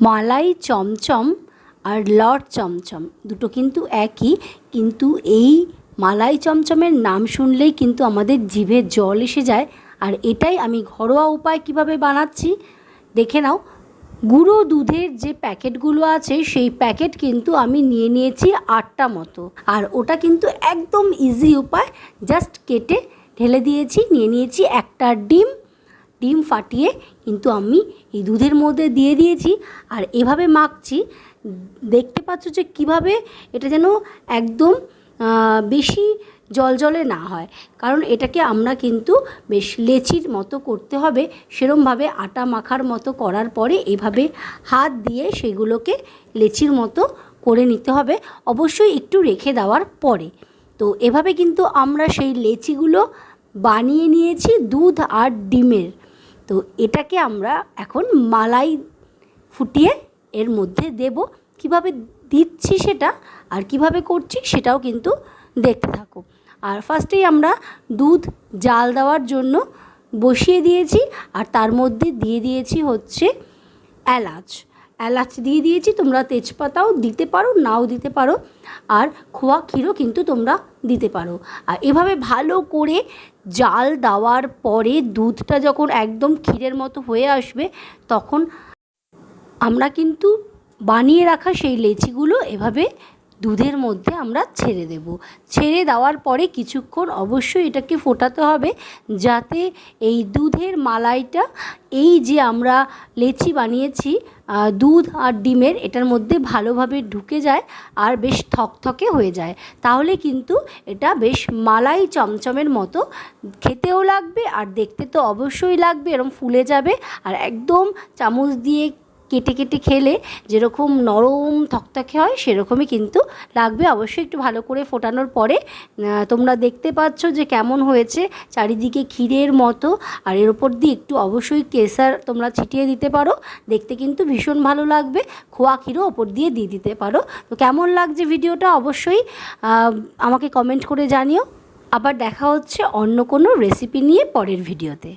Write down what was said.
মালাই চমচম আর লট চমচম, দুটো কিন্তু একই, কিন্তু এই মালাই চমচমের নাম শুনলেই কিন্তু আমাদের জিভে জল এসে যায়। আর এটাই আমি ঘরোয়া উপায় কীভাবে বানাচ্ছি, দেখে নাও। গুঁড়ো দুধের যে প্যাকেটগুলো আছে, সেই প্যাকেট কিন্তু আমি নিয়ে নিয়েছি আটটা মতো। আর ওটা কিন্তু একদম ইজি উপায় জাস্ট কেটে ঢেলে দিয়েছি, নিয়ে নিয়েছি একটা ডিম ডিম ফাটিয়ে কিন্তু আমি এই দুধের মধ্যে দিয়ে দিয়েছি। আর এভাবে মাখছি, দেখতে পাচ্ছ যে কীভাবে এটা যেন একদম বেশি জলজলে না হয়। কারণ এটাকে আমরা কিন্তু বেশ লেচির মতো করতে হবে, সেরমভাবে আটা মাখার মতো করার পরে এভাবে হাত দিয়ে সেগুলোকে লেচির মতো করে নিতে হবে। অবশ্যই একটু রেখে দেওয়ার পরে। তো এভাবে কিন্তু আমরা সেই লেচিগুলো বানিয়ে নিয়েছি দুধ আর ডিমের। তো এটাকে আমরা এখন মালাই ফুটিয়ে এর মধ্যে দেব। কীভাবে দিচ্ছি সেটা আর কীভাবে করছি সেটাও কিন্তু দেখতে থাকো। আর ফার্স্টেই আমরা দুধ, জাল দেওয়ার জন্য বসিয়ে দিয়েছি আর তার মধ্যে দিয়ে দিয়েছি হচ্ছে এলাচ। এলাচ দিয়ে দিয়েছি, তোমরা তেজপাতাও দিতে পারো, নাও দিতে পারো, আর খোয়া ক্ষীরও কিন্তু তোমরা দিতে পারো। আর এভাবে ভালো করে জাল দেওয়ার পরে দুধটা যখন একদম ক্ষীরের মতো হয়ে আসবে, তখন আমরা কিন্তু বানিয়ে রাখা সেই লেচিগুলো এভাবে দুধের মধ্যে আমরা ছেড়ে দেব। ছেড়ে দেওয়ার পরে কিছুক্ষণ অবশ্যই এটাকে ফোটাতে হবে যাতে এই দুধের মালাইটা, এই যে আমরা লেচি বানিয়েছি দুধ আর ডিমের এটার মধ্যে ভালোভাবে ঢুকে যায় আর বেশ থকথকে হয়ে যায়। তাহলে কিন্তু এটা বেশ মালাই চমচমের মতো খেতেও লাগবে আর দেখতে তো অবশ্যই লাগবে, এরম ফুলে যাবে আর একদম চামচ দিয়ে কেটে কেটে খেলে যেরকম নরম থকথকে হয়, সেরকমই কিন্তু লাগবে। অবশ্যই একটু ভালো করে ফোটানোর পরে তোমরা দেখতে পাচ্ছ যে কেমন হয়েছে চারিদিকে ক্ষীরের মতো। আর এর ওপর দিয়ে একটু অবশ্যই কেসার তোমরা ছিটিয়ে দিতে পারো। দেখতে কিন্তু ভীষণ ভালো লাগবে। খোয়া ক্ষীরও ওপর দিয়ে দিয়ে দিতে পারো। তো কেমন লাগছে ভিডিওটা অবশ্যই আমাকে কমেন্ট করে জানিও। আবার দেখা হচ্ছে অন্য কোনো রেসিপি নিয়ে পরের ভিডিওতে।